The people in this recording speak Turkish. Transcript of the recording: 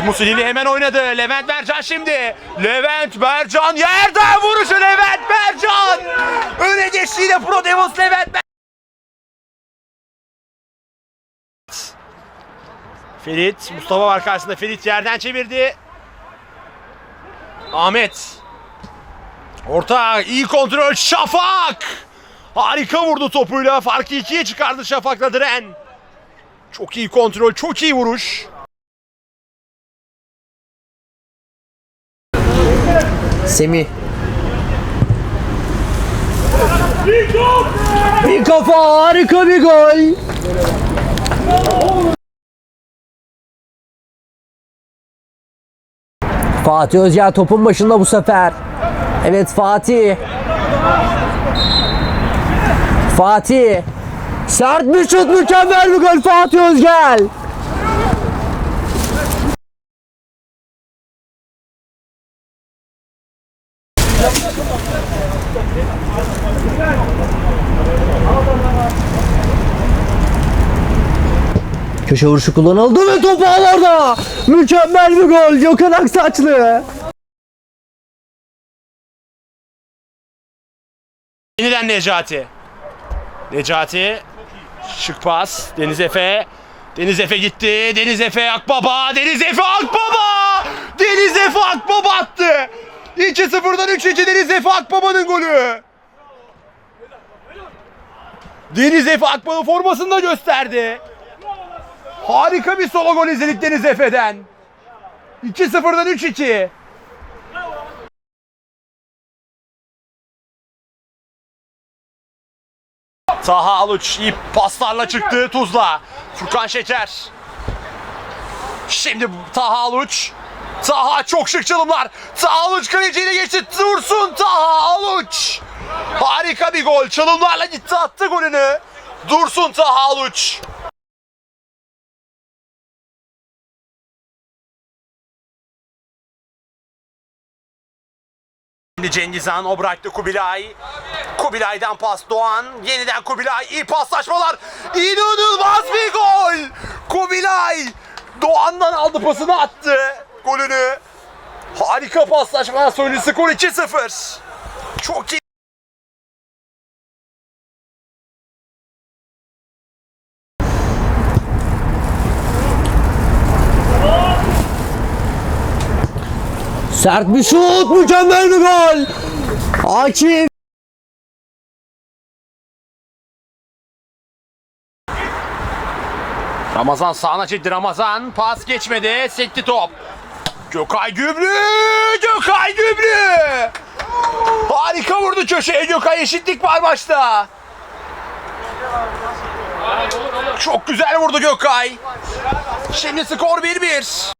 Musulili hemen oynadı. Levent Mercan şimdi. Levent Mercan yerden vuruşu Levent Mercan. Öne geçti yine Pro Devils Levent. Ferit, Mustafa var karşısında. Ferit yerden çevirdi. Ahmet. Orta iyi kontrol Şafak. Harika vurdu topuyla. Farkı ikiye çıkardı Şafak'la Diren. Çok iyi kontrol, çok iyi vuruş. Semih. Bir kafa harika bir gol. Fatih Özyer topun başında bu sefer. Evet Fatih. Fatih. Sert bir şut mükemmel bir gol Fatih Özgel. Köşe vuruşu kullanıldı ve top ağlarda. Mükemmel bir gol Gökhan Aksaçlı. Yeniden Necati. Necati. Şık pas. Deniz Efe. Deniz Efe gitti. Deniz Efe Akbaba. Deniz Efe Akbaba. Deniz Efe Akbaba attı. 2-0'dan 3-2 Deniz Efe Akbaba'nın golü. Deniz Efe Akbaba formasını da gösterdi. Harika bir solo gol izledik Deniz Efe'den. 2-0'dan 3-2. Taha Aluç iyi paslarla çıktı Tuzla. Furkan Şeker. Şimdi Taha Aluç. Taha çok şık çalımlar. Taha Aluç kaleciyle geçti. Dursun Taha Aluç. Harika bir gol. Çalımlarla gitti attı golünü. Dursun Taha Aluç. Şimdi Cengiz Han o Kubilay. Kubilay'dan pas Doğan. Yeniden Kubilay. iyi paslaşmalar. İnanılmaz bir gol. Kubilay. Doğan'dan aldı pasını attı. Golünü. Harika paslaşmalar sonucu skor 2-0. Çok iyi. Sert bir şut mükemmel bir gol. Akif. Ramazan sağına çekti Ramazan. Pas geçmedi. Sekti top. Gökay Gübrü! Gökay Gübrü! Harika vurdu köşeye Gökay. Eşitlik var maçta. Çok güzel vurdu Gökay. Şimdi skor 1-1.